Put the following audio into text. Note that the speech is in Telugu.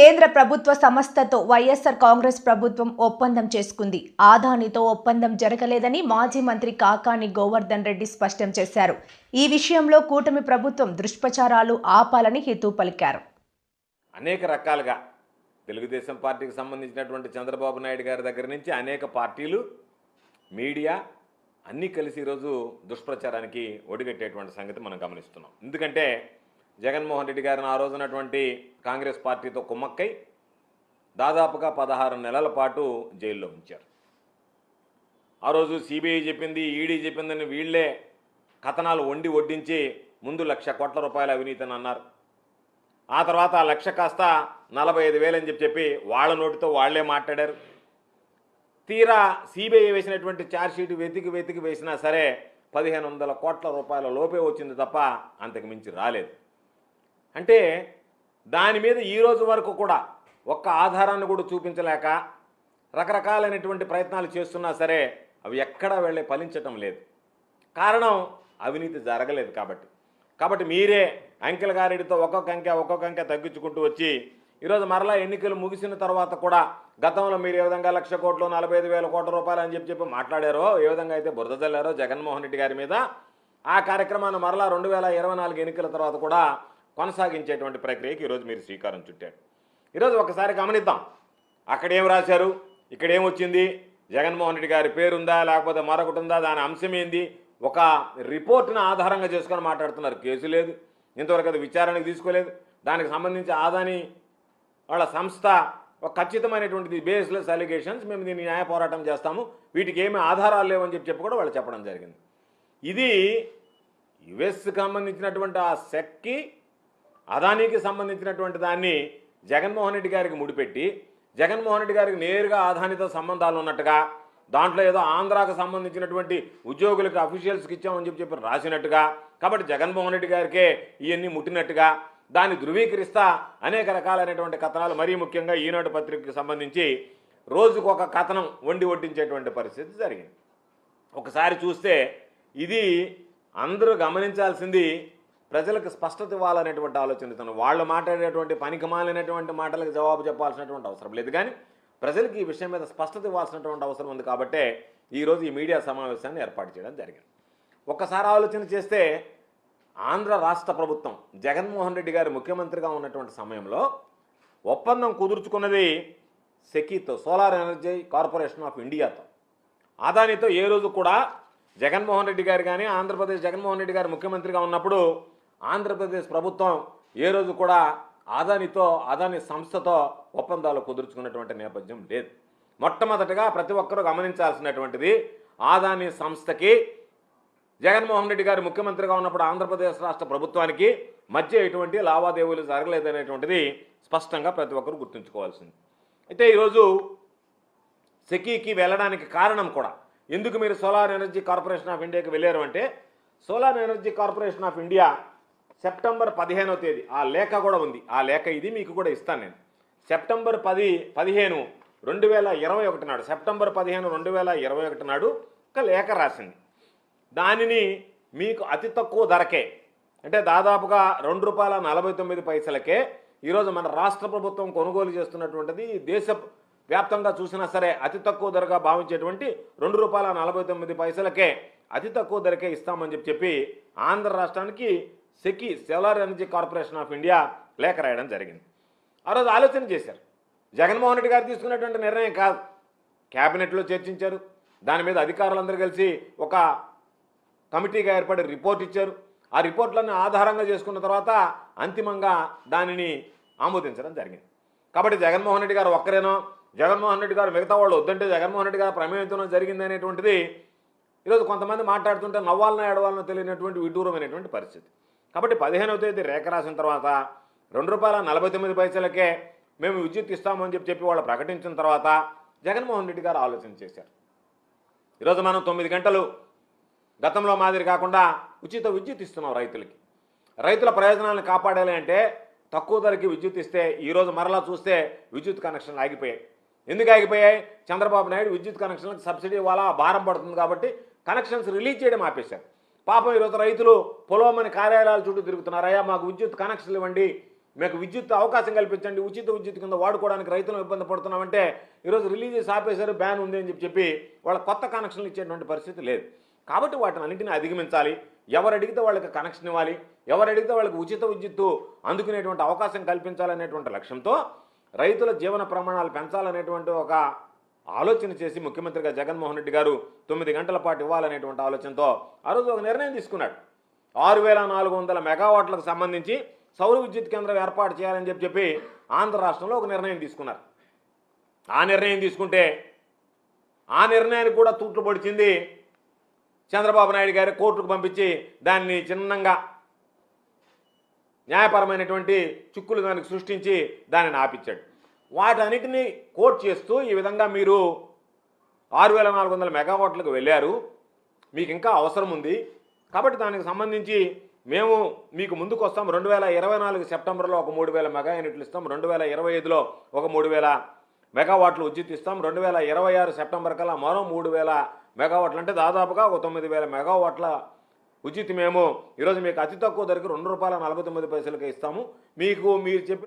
కేంద్ర ప్రభుత్వ సంస్థతో వైఎస్ఆర్ కాంగ్రెస్ ప్రభుత్వం ఒప్పందం చేసుకుంది. ఆదానితో ఒప్పందం జరగలేదని మాజీ మంత్రి కాకాని గోవర్ధన్ రెడ్డి స్పష్టం చేశారు. ఈ విషయంలో కూటమి ప్రభుత్వం దుష్ప్రచారాలు ఆపాలని హితూ పలికారు. అనేక రకాలుగా తెలుగుదేశం పార్టీకి సంబంధించినటువంటి చంద్రబాబు నాయుడు గారి దగ్గర నుంచి అనేక పార్టీలు మీడియా అన్నీ కలిసి ఈరోజు దుష్ప్రచారానికి ఒడిగట్టేటువంటి సంగతి మనం గమనిస్తున్నాం. ఎందుకంటే జగన్మోహన్ రెడ్డి గారిని ఆ రోజునటువంటి కాంగ్రెస్ పార్టీతో కుమ్మక్కై దాదాపుగా పదహారు నెలల పాటు జైల్లో ఉంచారు. ఆ రోజు సిబిఐ చెప్పింది ఈడీ చెప్పిందని వీళ్ళే కథనాలు వండి వడ్డించి ముందు లక్ష కోట్ల రూపాయల అవినీతిని అన్నారు. ఆ తర్వాత ఆ లక్ష కాస్త నలభై ఐదు వేలు అని చెప్పి చెప్పి వాళ్ళ నోటితో వాళ్ళే మాట్లాడారు. తీరా సిబిఐ వేసినటువంటి ఛార్జ్షీట్ వెతికి వెతికి వేసినా సరే పదిహేను వందల కోట్ల రూపాయల లోపే వచ్చింది తప్ప అంతకు మించి రాలేదు. అంటే దాని మీద ఈ రోజు వరకు కూడా ఒక్క ఆధారాన్ని కూడా చూపించలేక రకరకాలైనటువంటి ప్రయత్నాలు చేస్తున్నా సరే అవి ఎక్కడా వెళ్ళి ఫలించటం లేదు. కారణం అవినీతి జరగలేదు కాబట్టి. కాబట్టి మీరే అంకెల గారెడితో ఒక్కొక్క అంకె ఒక్కొక్క అంకె తగ్గించుకుంటూ వచ్చి ఈరోజు మరలా ఎన్నికలు ముగిసిన తర్వాత కూడా గతంలో మీరు ఏ విధంగా లక్ష కోట్లు నలభై ఐదు వేల కోట్ల రూపాయలు అని చెప్పి చెప్పి మాట్లాడారో ఏ విధంగా అయితే బురద జల్లారో జగన్మోహన్ రెడ్డి గారి మీద ఆ కార్యక్రమాన్ని మరలా రెండు వేల ఇరవై నాలుగు ఎన్నికల తర్వాత కూడా కొనసాగించేటువంటి ప్రక్రియకి ఈరోజు మీరు శ్రీకారం చుట్టారు. ఈరోజు ఒకసారి గమనిద్దాం. అక్కడేం రాశారు? ఇక్కడేం వచ్చింది? జగన్మోహన్ రెడ్డి గారి పేరుందా? లేకపోతే మరొకటి ఉందా దాని అంశం ఏంది? ఒక రిపోర్ట్ను ఆధారంగా చేసుకొని మాట్లాడుతున్నారు. కేసు లేదు. ఇంతవరకు అది విచారణకు తీసుకోలేదు. దానికి సంబంధించి ఆదాని వాళ్ళ సంస్థ ఒక ఖచ్చితమైనటువంటిది బేస్లెస్ అలిగేషన్స్ మేము దీన్ని న్యాయ పోరాటం చేస్తాము. వీటికి ఏమి ఆధారాలు లేవని చెప్పి చెప్పి కూడా వాళ్ళు చెప్పడం జరిగింది. ఇది యుఎస్కి సంబంధించినటువంటి ఆ సెక్కి అదానీకి సంబంధించినటువంటి దాన్ని జగన్మోహన్ రెడ్డి గారికి ముడిపెట్టి జగన్మోహన్ రెడ్డి గారికి నేరుగా అదానితో సంబంధాలు ఉన్నట్టుగా దాంట్లో ఏదో ఆంధ్రాకు సంబంధించినటువంటి ఉద్యోగులకు అఫీషియల్స్కి ఇచ్చామని చెప్పి చెప్పి రాసినట్టుగా కాబట్టి జగన్మోహన్ రెడ్డి గారికే ఇవన్నీ ముట్టినట్టుగా దాన్ని ధృవీకరిస్తా అనేక రకాలైనటువంటి కథనాలు మరీ ముఖ్యంగా ఈనాడు పత్రికకు సంబంధించి రోజుకు ఒక కథనం వండి వడ్డించేటువంటి పరిస్థితి జరిగింది. ఒకసారి చూస్తే ఇది అందరూ గమనించాల్సింది ప్రజలకు స్పష్టత ఇవ్వాలనేటువంటి తను. వాళ్ళు మాట్లాడేటువంటి పనికిమాలినటువంటి మాటలకు జవాబు చెప్పాల్సినటువంటి అవసరం లేదు. కానీ ప్రజలకు ఈ విషయం మీద స్పష్టత ఇవ్వాల్సినటువంటి అవసరం ఉంది కాబట్టే ఈరోజు ఈ మీడియా సమావేశాన్ని ఏర్పాటు చేయడం జరిగింది. ఒక్కసారి ఆలోచన చేస్తే ఆంధ్ర రాష్ట్ర ప్రభుత్వం జగన్మోహన్ రెడ్డి గారు ముఖ్యమంత్రిగా ఉన్నటువంటి సమయంలో ఒప్పందం కుదుర్చుకున్నది సెకీతో సోలార్ ఎనర్జీ కార్పొరేషన్ ఆఫ్ ఇండియాతో. అదానితో ఏ రోజు కూడా జగన్మోహన్ రెడ్డి గారు కానీ ఆంధ్రప్రదేశ్ జగన్మోహన్ రెడ్డి గారు ముఖ్యమంత్రిగా ఉన్నప్పుడు ఆంధ్రప్రదేశ్ ప్రభుత్వం ఏ రోజు కూడా అదానితో అదాని సంస్థతో ఒప్పందాలు కుదుర్చుకున్నటువంటి నేపథ్యం లేదు. మొట్టమొదటగా ప్రతి ఒక్కరూ గమనించాల్సినటువంటిది ఆదాని సంస్థకి జగన్మోహన్ రెడ్డి గారు ముఖ్యమంత్రిగా ఉన్నప్పుడు ఆంధ్రప్రదేశ్ రాష్ట్ర ప్రభుత్వానికి మధ్య ఎటువంటి లావాదేవీలు జరగలేదనేటువంటిది స్పష్టంగా ప్రతి ఒక్కరు గుర్తుంచుకోవాల్సింది. అయితే ఈరోజు సెకీకి వెళ్ళడానికి కారణం కూడా ఎందుకు మీరు సోలార్ ఎనర్జీ కార్పొరేషన్ ఆఫ్ ఇండియాకి వెళ్ళారు అంటే solar energy corporation of India September పదిహేనవ తేదీ. ఆ లేఖ కూడా ఉంది. ఆ లేఖ ఇది మీకు కూడా ఇస్తాను నేను. సెప్టెంబర్ పది పదిహేను రెండు వేల ఇరవై ఒకటి నాడు. సెప్టెంబర్ పదిహేను రెండు వేల ఇరవై ఒకటి నాడు ఒక లేఖ రాసింది. దానిని మీకు అతి తక్కువ ధరకే అంటే దాదాపుగా రెండు రూపాయల నలభై తొమ్మిది పైసలకే ఈరోజు మన రాష్ట్ర ప్రభుత్వం కొనుగోలు చేస్తున్నటువంటిది దేశ వ్యాప్తంగా చూసినా సరే అతి తక్కువ ధరగా భావించేటువంటి రెండు రూపాయల నలభై తొమ్మిది పైసలకే అతి తక్కువ ధరకే ఇస్తామని చెప్పి చెప్పి ఆంధ్ర రాష్ట్రానికి SECI solar energy corporation of India లేఖ రాయడం జరిగింది. ఆ రోజు ఆలోచన చేశారు. జగన్మోహన్ రెడ్డి గారు తీసుకున్నటువంటి నిర్ణయం కాదు. క్యాబినెట్లో చర్చించారు. దాని మీద అధికారులందరూ కలిసి ఒక కమిటీగా ఏర్పడి రిపోర్ట్ ఇచ్చారు. ఆ రిపోర్ట్లను ఆధారంగా చేసుకున్న తర్వాత అంతిమంగా దానిని ఆమోదించడం జరిగింది. కాబట్టి జగన్మోహన్ రెడ్డి గారు ఒక్కరేనో? జగన్మోహన్ రెడ్డి గారు మిగతా వాళ్ళు వద్దంటే జగన్మోహన్ రెడ్డి గారు ప్రమేయంతో జరిగింది అనేటువంటిది ఈరోజు కొంతమంది మాట్లాడుతుంటే నవ్వాలనో ఏడవాలనో తెలియనటువంటి విడూరమైనటువంటి పరిస్థితి. కాబట్టి పదిహేనవ తేదీ రేఖ రాసిన తర్వాత రెండు రూపాయల నలభై తొమ్మిది పైసలకే మేము విద్యుత్ ఇస్తామని చెప్పి చెప్పి వాళ్ళు ప్రకటించిన తర్వాత జగన్మోహన్ రెడ్డి గారు ఆలోచన చేశారు. ఈరోజు మనం తొమ్మిది గంటలు గతంలో మాదిరి కాకుండా ఉచిత విద్యుత్ ఇస్తున్నాం రైతులకి. రైతుల ప్రయోజనాలను కాపాడాలి అంటే తక్కువ ధరకి విద్యుత్ ఇస్తే ఈరోజు మరలా చూస్తే విద్యుత్ కనెక్షన్లు ఆగిపోయాయి. ఎందుకు ఆగిపోయాయి? చంద్రబాబు నాయుడు విద్యుత్ కనెక్షన్లకు సబ్సిడీ ఇవ్వాలా? భారం పడుతుంది కాబట్టి కనెక్షన్స్ రిలీజ్ చేయడం ఆపేశారు. పాపం ఈరోజు రైతులు పొలవమని కార్యాలయాల చుట్టూ తిరుగుతున్నారు అయ్యా మాకు విద్యుత్ కనెక్షన్లు ఇవ్వండి మీకు విద్యుత్ అవకాశం కల్పించండి ఉచిత విద్యుత్ కింద వాడుకోవడానికి రైతులు ఇబ్బంది పడుతున్నామంటే ఈరోజు రిలీజెస్ ఆపేశారు బ్యాన్ ఉంది అని చెప్పి చెప్పి వాళ్ళ కొత్త కనెక్షన్లు ఇచ్చేటువంటి పరిస్థితి లేదు. కాబట్టి వాటిని అన్నింటినీ అధిగమించాలి. ఎవరు అడిగితే వాళ్ళకి కనెక్షన్ ఇవ్వాలి ఎవరు అడిగితే వాళ్ళకి ఉచిత విద్యుత్తు అందుకునేటువంటి అవకాశం కల్పించాలనేటువంటి లక్ష్యంతో రైతుల జీవన ప్రమాణాలు పెంచాలనేటువంటి ఒక ఆలోచన చేసి ముఖ్యమంత్రిగా జగన్మోహన్ రెడ్డి గారు తొమ్మిది గంటల పాటు ఇవ్వాలనేటువంటి ఆలోచనతో ఆ రోజు ఒక నిర్ణయం తీసుకున్నాడు. ఆరు వేల నాలుగు వందల మెగావాట్లకు సంబంధించి సౌర విద్యుత్ కేంద్రం ఏర్పాటు చేయాలని చెప్పి చెప్పి ఆంధ్ర రాష్ట్రంలో ఒక నిర్ణయం తీసుకున్నారు. ఆ నిర్ణయం తీసుకుంటే ఆ నిర్ణయానికి కూడా తూట్లు పొడిచింది చంద్రబాబు నాయుడు గారి కోర్టుకు పంపించి దాన్ని చిన్నంగా న్యాయపరమైనటువంటి చిక్కులు దానికి సృష్టించి దానిని ఆపించాడు వాటన్నిటిని కోట్ చేస్తూ ఈ విధంగా మీరు ఆరు వేల నాలుగు వందల మెగావాట్లకు వెళ్ళారు. మీకు ఇంకా అవసరం ఉంది. కాబట్టి దానికి సంబంధించి మేము మీకు ముందుకు వస్తాం. రెండు వేల ఇరవై నాలుగు సెప్టెంబర్లో ఒక మూడు వేల మెగా యూనిట్లు ఇస్తాం. రెండు వేల ఇరవై ఐదులో ఒక మూడు వేల మెగావాట్లు ఉచిత ఇస్తాం. రెండు వేల ఇరవై ఆరు సెప్టెంబర్ కల్లా మరో మూడు వేల మెగావాట్లు అంటే దాదాపుగా ఒక తొమ్మిది వేల మెగావాట్ల ఉచిత మేము ఈరోజు మీకు అతి తక్కువ ధరకు రెండు రూపాయల నలభై తొమ్మిది పైసలకి ఇస్తాము. మీకు మీరు చెప్పి